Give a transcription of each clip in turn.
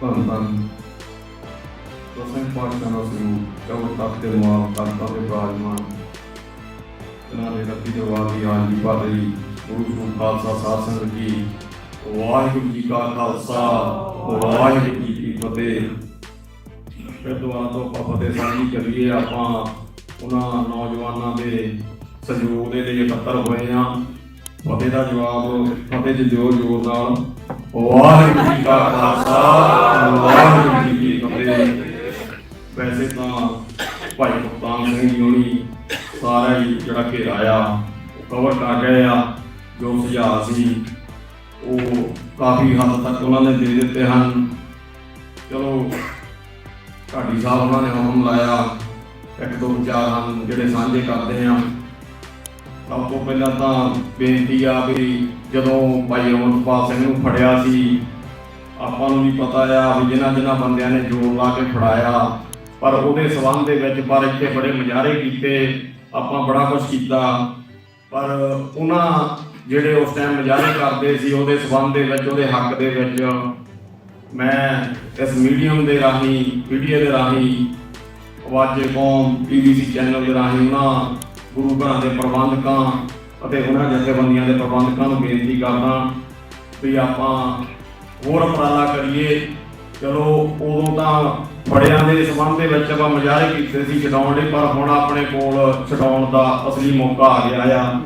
ਧੰਨ ਧੰਨ ਦਸਵੇਂ ਪਾਤਸ਼ਾਹ ਦਾ ਸਰੂਪ ਚੌਰ ਤੱਕ ਤੇ ਮੁਆਬ ਕਰਤਾ ਤੇ ਬਰਾਜਮਾਨ ਇਹਨਾਂ ਦੇ ਰੱਬੀ ਦੇ ਵਾਦੀ ਆਜ ਦੀ ਪਾਦਰੀ ਗੁਰੂ ਸਾਹਿਬ ਖਾਲਸਾ ਸਾਧ ਸੰਗਤ ਜੀ ਵਾਹਿਗੁਰੂ ਜੀ ਕਾ ਖਾਲਸਾ ਵਾਹਿਗੁਰੂ ਜੀ ਕੀ ਫਤਿਹ ਫਿਰ ਦੁਆਰਾ ਤੋਂ ਆਪਾਂ ਫਤਿਹ ਸਾਂਝੀ ਕਰੀਏ ਆਪਾਂ ਉਹਨਾਂ ਨੌਜਵਾਨਾਂ ਦੇ ਸਹਿਯੋਗ ਦੇ ਲਈ ਇਕੱਤਰ ਹੋਏ ਆ ਫਤਿਹ ਦਾ ਜਵਾਬ ਫਤਿਹ ਦੇ ਜੋਰ ਜੋਰ ਨਾਲ ਵਾਹਿਗੁਰੂ ਜੀ ਕਾ ਖਾਲਸਾ, ਵਾਹਿਗੁਰੂ ਜੀ ਕੀ ਫਤਿਹ। ਵੈਸੇ ਤਾਂ ਭਾਈ ਕਪਤਾਨ ਸਿੰਘ ਜੀ ਹੋਣੀ ਸਾਰਾ ਹੀ ਜਿਹੜਾ ਘੇਰਾ ਆ ਕਵਰ ਕਰ ਗਏ ਆ, ਜੋ ਸੁਝਾਅ ਸੀ, ਉਹ ਕਾਫੀ ਹੱਦ ਤੱਕ ਉਹਨਾਂ ਨੇ ਦੇ ਦਿੱਤੇ ਹਨ। ਚਲੋ, ਢਾਡੀ ਸਾਹਿਬ ਉਹਨਾਂ ਨੇ ਹੁਕਮ ਲਾਇਆ, ਇੱਕ ਦੋ ਵਿਚਾਰ ਹਨ ਜਿਹੜੇ ਸਾਂਝੇ ਕਰਦੇ ਆ ਸਭ ਤੋਂ ਪਹਿਲਾਂ ਤਾਂ ਬੇਨਤੀ ਆ ਵੀ ਜਦੋਂ ਭਾਈ ਅਮਰਪਾਲ ਸਿੰਘ ਨੂੰ ਫੜਿਆ ਸੀ, ਆਪਾਂ ਨੂੰ ਵੀ ਪਤਾ ਆ ਵੀ ਜਿਨ੍ਹਾਂ ਜਿਨ੍ਹਾਂ ਬੰਦਿਆਂ ਨੇ ਜੋਰ ਲਾ ਕੇ ਫੜਾਇਆ। ਪਰ ਉਹਦੇ ਸਬੰਧ ਦੇ ਵਿੱਚ ਪਰ ਇੱਥੇ ਬੜੇ ਮੁਜ਼ਾਹਰੇ ਕੀਤੇ, ਆਪਾਂ ਬੜਾ ਕੁਝ ਕੀਤਾ। ਪਰ ਉਹਨਾਂ ਜਿਹੜੇ ਉਸ ਟਾਈਮ ਮੁਜ਼ਾਹਰੇ ਕਰਦੇ ਸੀ, ਉਹਦੇ ਸਬੰਧ ਦੇ ਵਿੱਚ, ਉਹਦੇ ਹੱਕ ਦੇ ਵਿੱਚ ਮੈਂ ਇਸ ਮੀਡੀਅਮ ਦੇ ਰਾਹੀਂ ਵੀਡੀਓ ਦੇ ਰਾਹੀਂ ਆਵਾਜ਼ੇ ਕੌਮ ਪੀਬੀਸੀ ਚੈਨਲ ਦੇ ਰਾਹੀਂ ਉਹਨਾਂ ਗੁਰੂ ਘਰਾਂ ਦੇ ਪ੍ਰਬੰਧਕਾਂ ਅਤੇ ਉਹਨਾਂ ਜਥੇਬੰਦੀਆਂ ਦੇ ਪ੍ਰਬੰਧਕਾਂ ਨੂੰ ਬੇਨਤੀ ਕਰਦਾ ਵੀ ਆਪਾਂ ਹੋਰ ਉਪਰਾਲਾ ਕਰੀਏ। ਚਲੋ, ਉਦੋਂ ਤਾਂ ਫੜਿਆਂ ਦੇ ਸਬੰਧ ਦੇ ਵਿੱਚ ਆਪਾਂ ਮੁਜ਼ਾਹਰੇ ਕੀਤੇ ਸੀ ਛਡਾਉਣ ਦੇ, ਪਰ ਹੁਣ ਆਪਣੇ ਕੋਲ ਛਡਾਉਣ ਦਾ ਅਸਲੀ ਮੌਕਾ ਆ ਗਿਆ ਆ।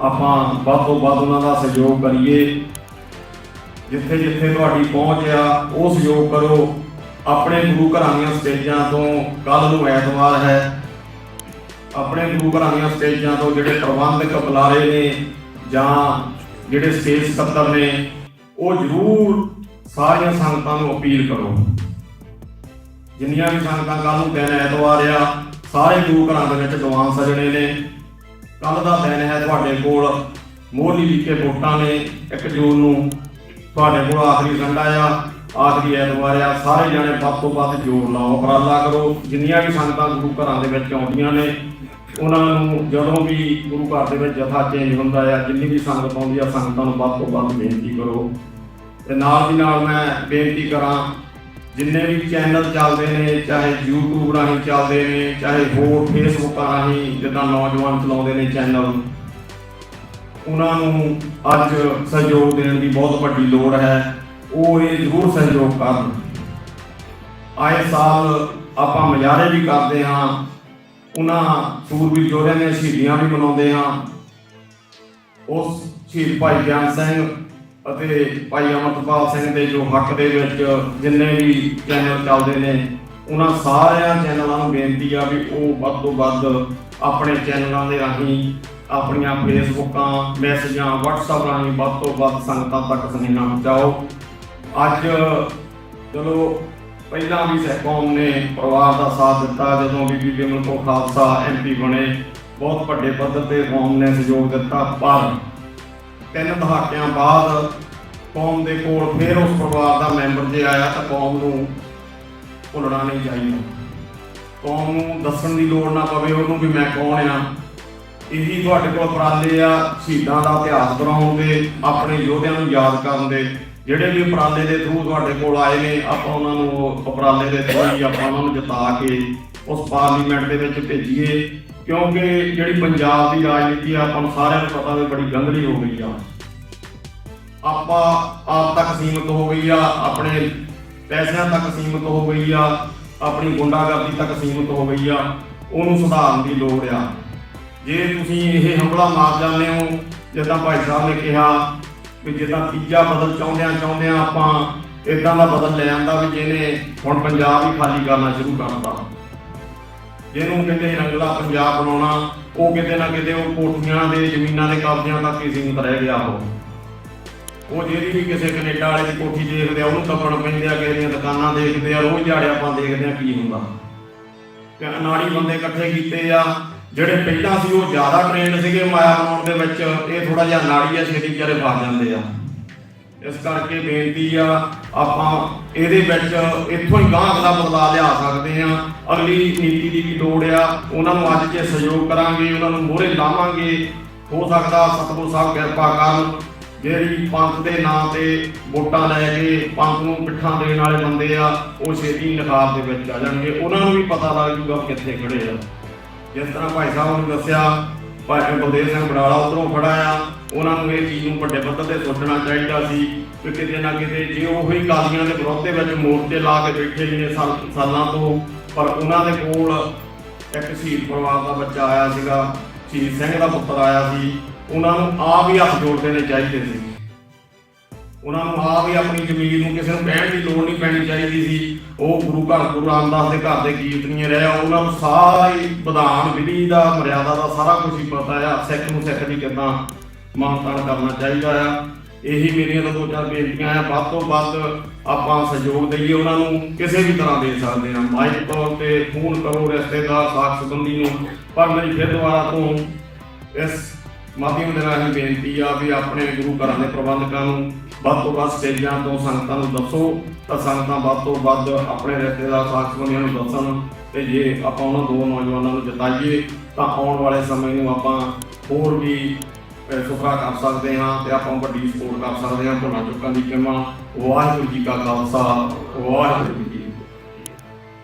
ਆਪਾਂ ਵੱਧ ਤੋਂ ਵੱਧ ਉਹਨਾਂ ਦਾ ਸਹਿਯੋਗ ਕਰੀਏ। ਜਿੱਥੇ ਜਿੱਥੇ ਤੁਹਾਡੀ ਪਹੁੰਚ ਆ, ਉਹ ਸਹਿਯੋਗ ਕਰੋ। ਆਪਣੇ ਗੁਰੂ ਘਰਾਂ ਦੀਆਂ ਸਟੇਜਾਂ ਤੋਂ ਕੱਲ ਨੂੰ ਐਤਵਾਰ ਹੈ। ਆਪਣੇ ਗੁਰੂ ਘਰਾਂ ਦੀਆਂ ਸਟੇਜਾਂ ਤੋਂ ਜਿਹੜੇ ਪ੍ਰਬੰਧਕ ਬੁਲਾਰੇ ਨੇ ਜਾਂ ਜਿਹੜੇ ਸਟੇਜ ਸਕੱਤਰ ਨੇ, ਉਹ ਜ਼ਰੂਰ ਸਾਰੀਆਂ ਸੰਗਤਾਂ ਨੂੰ ਅਪੀਲ ਕਰੋ। ਜਿੰਨੀਆਂ ਵੀ ਸੰਗਤਾਂ ਕੱਲ ਨੂੰ ਦਿਨ ਐਤਵਾਰ ਆ, ਸਾਰੇ ਗੁਰੂ ਘਰਾਂ ਦੇ ਵਿੱਚ ਦੀਵਾਨ ਸਜਣੇ ਨੇ। ਕੱਲ ਦਾ ਦਿਨ ਹੈ ਤੁਹਾਡੇ ਕੋਲ ਮੋਹਲੀ ਲਿਖੇ ਵੋਟਾਂ ਨੇ 1 ਜੂਨ ਨੂੰ ਤੁਹਾਡੇ ਕੋਲ ਆਖਰੀ ਸੰਡਾ ਆ, ਆਖਰੀ ਐਤਵਾਰ ਆ, ਸਾਰੇ ਜਾਣੇ ਵੱਧ ਤੋਂ ਵੱਧ ਜੋਰ ਲਾਓ, ਉਪਰਾਲਾ ਕਰੋ। ਜਿੰਨੀਆਂ ਵੀ ਸੰਗਤਾਂ ਗੁਰੂ ਘਰਾਂ ਦੇ ਵਿੱਚ ਆਉਂਦੀਆਂ ਨੇ ਉਹਨਾਂ ਨੂੰ ਜਦੋਂ ਵੀ ਗੁਰੂ ਘਰ ਦੇ ਵਿੱਚ ਜਥਾ ਚੇਂਜ ਹੁੰਦਾ ਆ, ਜਿੰਨੀ ਵੀ ਸੰਗਤ ਆਉਂਦੀ ਆ, ਸੰਗਤਾਂ ਨੂੰ ਵੱਧ ਤੋਂ ਵੱਧ ਬੇਨਤੀ ਕਰੋ। ਤੇ ਨਾਲ ਦੀ ਨਾਲ ਮੈਂ ਬੇਨਤੀ ਕਰਾਂ, ਜਿੰਨੇ ਵੀ ਚੈਨਲ ਚੱਲਦੇ ਨੇ, ਚਾਹੇ YouTube ਰਾਹੀਂ ਚੱਲਦੇ ਨੇ, ਚਾਹੇ ਹੋਰ Facebook ਰਾਹੀਂ ਜਿੱਦਾਂ ਨੌਜਵਾਨ ਚਲਾਉਂਦੇ ਨੇ ਚੈਨਲ ਉਹਨਾਂ ਨੂੰ ਅੱਜ ਸਹਿਯੋਗ ਦੇਣ ਦੀ ਬਹੁਤ ਵੱਡੀ ਲੋੜ ਹੈ। ਉਹ ਇਹ ਜ਼ਰੂਰ ਸਹਿਯੋਗ ਕਰਨ। ਆਏ ਸਾਲ ਆਪਾਂ ਮੁਜ਼ਾਹਰੇ ਵੀ ਕਰਦੇ ਹਾਂ। ਉਹਨਾਂ ਸੂਰਬੀਰ ਯੋਧਿਆਂ ਦੀਆਂ ਸ਼ਹੀਦੀਆਂ ਵੀ ਮਨਾਉਂਦੇ ਹਾਂ। ਉਸ ਸ਼ਹੀਦ ਭਾਈ ਗਿਆਨ ਸਿੰਘ ਅਤੇ ਭਾਈ ਅਮਰਪਾਲ ਸਿੰਘ ਦੇ ਜੋ ਹੱਕ ਦੇ ਵਿੱਚ ਜਿੰਨੇ ਵੀ ਚੈਨਲ ਚੱਲਦੇ ਨੇ, ਉਹਨਾਂ ਸਾਰਿਆਂ ਚੈਨਲਾਂ ਨੂੰ ਬੇਨਤੀ ਆ ਵੀ ਉਹ ਵੱਧ ਤੋਂ ਵੱਧ ਆਪਣੇ ਚੈਨਲਾਂ ਦੇ ਰਾਹੀਂ ਆਪਣੀਆਂ ਫੇਸਬੁੱਕਾਂ, ਮੈਸੇਜਾਂ, WhatsApp ਰਾਹੀਂ ਵੱਧ ਤੋਂ ਵੱਧ ਸੰਗਤਾਂ ਤੱਕ ਸੁਨੇਹਾ ਪਹੁੰਚਾਓ। ਅੱਜ ਚਲੋ ਪਹਿਲਾਂ ਵੀ ਸਹਿਕੌਮ ਨੇ ਪਰਿਵਾਰ ਦਾ ਸਾਥ ਦਿੱਤਾ, ਜਦੋਂ ਬੀਬੀ ਬਿਮਲ ਕੋ ਖਾਲਸਾ ਐਮਪੀ ਬਣੇ। ਬਹੁਤ ਵੱਡੇ ਪੱਧਰ ਤੇ ਕੌਮ ਨੇ ਸਹਿਯੋਗ ਦਿੱਤਾ, ਪਰ ਤਿੰਨ ਦਹਾਕਿਆਂ ਬਾਅਦ ਕੌਮ ਦੇ ਕੋਲ ਫਿਰ ਉਸ ਪਰਿਵਾਰ ਦਾ ਮੈਂਬਰ ਜੇ ਆਇਆ ਤਾਂ ਕੌਮ ਨੂੰ ਭੁੱਲਣਾ ਨਹੀਂ ਚਾਹੀਦਾ। ਕੌਮ ਨੂੰ ਦੱਸਣ ਦੀ ਲੋੜ ਨਾ ਪਵੇ, ਉਹਨੂੰ ਵੀ ਮੈਂ ਕੌਣ ਆ? ਇਹੀ ਤੁਹਾਡੇ ਕੋਲ ਉਪਰਾਲੇ ਆ, ਸ਼ਹੀਦਾਂ ਦਾ ਇਤਿਹਾਸ ਬਣਾਉਣ ਦੇ, ਆਪਣੇ ਯੋਧਿਆਂ ਨੂੰ ਯਾਦ ਕਰਨ ਦੇ। ਜਿਹੜੇ ਵੀ ਉਪਰਾਲੇ ਦੇ ਥਰੂ ਤੁਹਾਡੇ ਕੋਲ ਆਏ ਨੇ, ਆਪਾਂ ਉਹਨਾਂ ਨੂੰ ਉਪਰਾਲੇ ਦੇ ਥਰੂ ਹੀ ਆਪਾਂ ਉਹਨਾਂ ਨੂੰ ਜਿਤਾ ਕੇ ਉਸ ਪਾਰਲੀਮੈਂਟ ਦੇ ਵਿੱਚ ਭੇਜੀਏ। ਕਿਉਂਕਿ ਜਿਹੜੀ ਪੰਜਾਬ ਦੀ ਰਾਜਨੀਤੀ ਆ, ਆਪਾਂ ਨੂੰ ਸਾਰਿਆਂ ਨੂੰ ਪਤਾ ਵੀ ਬੜੀ ਗੰਦਲੀ ਹੋ ਗਈ ਆ। ਆਪਾਂ ਆਪ ਤੱਕ ਸੀਮਿਤ ਹੋ ਗਈ ਆ, ਆਪਣੇ ਪੈਸਿਆਂ ਤੱਕ ਸੀਮਿਤ ਹੋ ਗਈ ਆ, ਆਪਣੀ ਗੁੰਡਾਗਰਦੀ ਤੱਕ ਸੀਮਿਤ ਹੋ ਗਈ ਆ, ਉਹਨੂੰ ਸੁਧਾਰਨ ਦੀ ਲੋੜ ਆ। ਜੇ ਤੁਸੀਂ ਇਹ ਹਮਲਾ ਮਾਰ ਜਾਂਦੇ ਹੋ, ਜਿੱਦਾਂ ਭਾਈ ਸਾਹਿਬ ਨੇ ਕਿਹਾ ਕਿ ਜਿੱਦਾਂ ਤੀਜਾ ਬਦਲ ਚਾਹੁੰਦਿਆਂ ਚਾਹੁੰਦਿਆਂ ਆਪਾਂ ਇਦਾਂ ਦਾ ਬਦਲ ਲੈ ਆਂਦਾ ਵੀ ਜਿਹਨੇ ਹੁਣ ਪੰਜਾਬ ਹੀ ਖਾਲੀ ਕਰਨਾ ਸ਼ੁਰੂ ਕਰਤਾ। ਜਿਹਨੂੰ ਕਹਿੰਦੇ ਰੰਗਲਾ ਪੰਜਾਬ ਬਣਾਉਣਾ, ਉਹ ਕਿਤੇ ਨਾ ਕਿਤੇ ਉਹ ਕੋਠੀਆਂ ਦੇ, ਜ਼ਮੀਨਾਂ ਦੇ ਕਬਜ਼ਿਆਂ ਤੱਕ ਹੀ ਸੀਮਿਤ ਰਹਿ ਗਿਆ ਉਹ। ਉਹ ਜਿਹੜੀ ਵੀ ਕਿਸੇ ਕੈਨੇਡਾ ਵਾਲੇ ਦੀ ਕੋਠੀ ਦੇਖਦੇ ਆ, ਉਹਨੂੰ ਦੱਬਣ ਪੈਂਦੇ ਆ, ਕਿਸੇ ਦੀਆਂ ਦੁਕਾਨਾਂ ਦੇਖਦੇ ਆ, ਰੋਜ਼ ਦਿਹਾੜੇ ਆਪਾਂ ਦੇਖਦੇ ਆ ਕੀ ਹੁੰਦਾ। ਤੇ ਅਨਾੜੀ ਬੰਦੇ ਇਕੱਠੇ ਕੀਤੇ ਆ ਜਿਹੜੇ ਪਹਿਲਾਂ ਸੀ ਉਹ ਜ਼ਿਆਦਾ ਟ੍ਰੇਨਡ ਸੀਗੇ ਮਾਇਆ ਬਣਾਉਣ ਦੇ ਵਿੱਚ। ਇਹ ਥੋੜਾ ਜਿਹਾ ਨਾੜੀ ਆ ਛੇਤੀ ਵਿਚਾਰੇ ਫਸ ਜਾਂਦੇ ਆ। ਇਸ ਕਰਕੇ ਬੇਨਤੀ ਆ, ਆਪਾਂ ਇਹਦੇ ਵਿੱਚ ਇੱਥੋਂ ਹੀ ਗਾਂਹ ਅਗਲਾ ਬਦਲਾਅ ਲਿਆ ਸਕਦੇ ਆ। ਅਗਲੀ ਨੀਤੀ ਦੀ ਵੀ ਲੋੜ ਆ, ਉਹਨਾਂ ਨੂੰ ਅੱਜ ਜੇ ਸਹਿਯੋਗ ਕਰਾਂਗੇ, ਉਹਨਾਂ ਨੂੰ ਮੋਹਰੇ ਲਾਵਾਂਗੇ। ਹੋ ਸਕਦਾ ਸਤਿਗੁਰੂ ਸਾਹਿਬ ਕਿਰਪਾ ਕਰਨ, ਜਿਹੜੀ ਪੰਥ ਦੇ ਨਾਂ ਤੇ ਵੋਟਾਂ ਲੈ ਕੇ ਪੰਥ ਨੂੰ ਪਿੱਠਾਂ ਦੇਣ ਵਾਲੇ ਬੰਦੇ ਆ, ਉਹ ਛੇਤੀ ਨਕਾਰ ਦੇ ਵਿੱਚ ਆ ਜਾਣਗੇ। ਉਹਨਾਂ ਨੂੰ ਵੀ ਪਤਾ ਲੱਗ ਜੂਗਾ ਕਿੱਥੇ ਖੜੇ ਆ। ਜਿਸ ਤਰ੍ਹਾਂ ਭਾਈ ਸਾਹਿਬ ਨੇ ਦੱਸਿਆ, ਭਾਈ ਬਲਦੇਵ ਸਿੰਘ ਬਰਾੜਾ ਉਧਰੋਂ ਖੜਾ ਆ, ਉਹਨਾਂ ਨੂੰ ਇਹ ਚੀਜ਼ ਨੂੰ ਵੱਡੇ ਪੱਧਰ ਤੇ ਸੋਚਣਾ ਚਾਹੀਦਾ ਸੀ ਕਿ ਕਿਤੇ ਨਾ ਕਿਤੇ ਜੇ ਉਹੀ ਕਾਦੀਆਂ ਦੇ ਵਿਰੋਧ ਦੇ ਵਿੱਚ ਮੋਰਚੇ ਲਾ ਕੇ ਬੈਠੇ ਨੇ ਸਾਲ- ਸਾਲਾਂ ਤੋਂ, ਪਰ ਉਹਨਾਂ ਦੇ ਕੋਲ ਇੱਕ ਸ਼ਹੀਦ ਪਰਿਵਾਰ ਦਾ ਬੱਚਾ ਆਇਆ ਸੀਗਾ, ਸ਼ਹੀਦ ਸਿੰਘ ਦਾ ਪੁੱਤਰ ਆਇਆ ਸੀ, ਉਹਨਾਂ ਨੂੰ ਆਪ ਹੀ ਹੱਥ ਜੋੜ ਦੇਣੇ ਚਾਹੀਦੇ ਸੀ। ਉਹਨਾਂ ਨੂੰ ਆਪ ਵੀ ਆਪਣੀ ਜ਼ਮੀਰ ਨੂੰ ਕਿਸੇ ਨੂੰ ਕਹਿਣ ਦੀ ਲੋੜ ਨਹੀਂ ਪੈਣੀ ਚਾਹੀਦੀ ਸੀ। ਉਹ ਗੁਰੂ ਘਰ, ਗੁਰੂ ਰਾਮਦਾਸ ਦੇ ਘਰ ਦੇ ਕੀਰਤਨੀਏ ਰਹੇ। ਉਹਨਾਂ ਨੂੰ ਸਾਰੀ ਵਿਧਾਨ, ਵਿਧੀ ਦਾ, ਮਰਿਆਦਾ ਦਾ ਸਾਰਾ ਕੁਝ ਹੀ ਪਤਾ ਆ। ਸਿੱਖ ਨੂੰ ਸਿੱਖ ਦੀ ਕਿੱਦਾਂ ਮਾਨਤਾਨ ਕਰਨਾ ਚਾਹੀਦਾ ਆ। ਇਹੀ ਮੇਰੀਆਂ ਤਾਂ ਦੋ ਚਾਰ ਬੇਨਤੀਆਂ ਆ। ਵੱਧ ਤੋਂ ਵੱਧ ਆਪਾਂ ਸਹਿਯੋਗ ਦਈਏ ਉਹਨਾਂ ਨੂੰ। ਕਿਸੇ ਵੀ ਤਰ੍ਹਾਂ ਦੇ ਸਕਦੇ ਆ ਮਾਈਕ ਤੌਰ ਤੇ ਫੋਨ ਕਰੋ, ਰਿਸ਼ਤੇਦਾਰ ਸਾਥ ਸੰਬੰਧੀ ਨੂੰ। ਪਰ ਮੇਰੀ ਫਿਰ ਦੁਬਾਰਾ ਤੋਂ ਇਸ ਮਾਧਿਅਮ ਦੇ ਰਾਹੀਂ ਬੇਨਤੀ ਆ ਵੀ ਆਪਣੇ ਗੁਰੂ ਘਰਾਂ ਦੇ ਪ੍ਰਬੰਧਕਾਂ ਨੂੰ ਵੱਧ ਤੋਂ ਵੱਧ ਸਟੇਜਾਂ ਤੋਂ ਸੰਗਤਾਂ ਨੂੰ ਦੱਸੋ ਤਾਂ ਸੰਗਤਾਂ ਵੱਧ ਤੋਂ ਵੱਧ ਆਪਣੇ ਰਿਸ਼ਤੇਦਾਰ ਸਾਥ ਸੰਬੰਧੀਆਂ ਨੂੰ ਦੱਸਣ ਤੇ ਜੇ ਆਪਾਂ ਉਹਨਾਂ ਦੋ ਨੌਜਵਾਨਾਂ ਨੂੰ ਜਤਾਈਏ ਤਾਂ ਆਉਣ ਵਾਲੇ ਸਮੇਂ ਨੂੰ ਆਪਾਂ ਹੋਰ ਵੀ ਅਹ, ਸੁਖਾ ਕਰ ਸਕਦੇ ਹਾਂ ਤੇ ਆਪਾਂ ਵੱਡੀ ਸਪੋਰਟ ਕਰ ਸਕਦੇ ਹਾਂ। ਭੁੱਲਾਂ ਚੁੱਕਾਂ ਦੀ ਕਿਮਾ। ਵਾਹਿਗੁਰੂ ਜੀ ਕਾ ਖਾਲਸਾ ਵਾਹਿਗੁਰੂ ਜੀ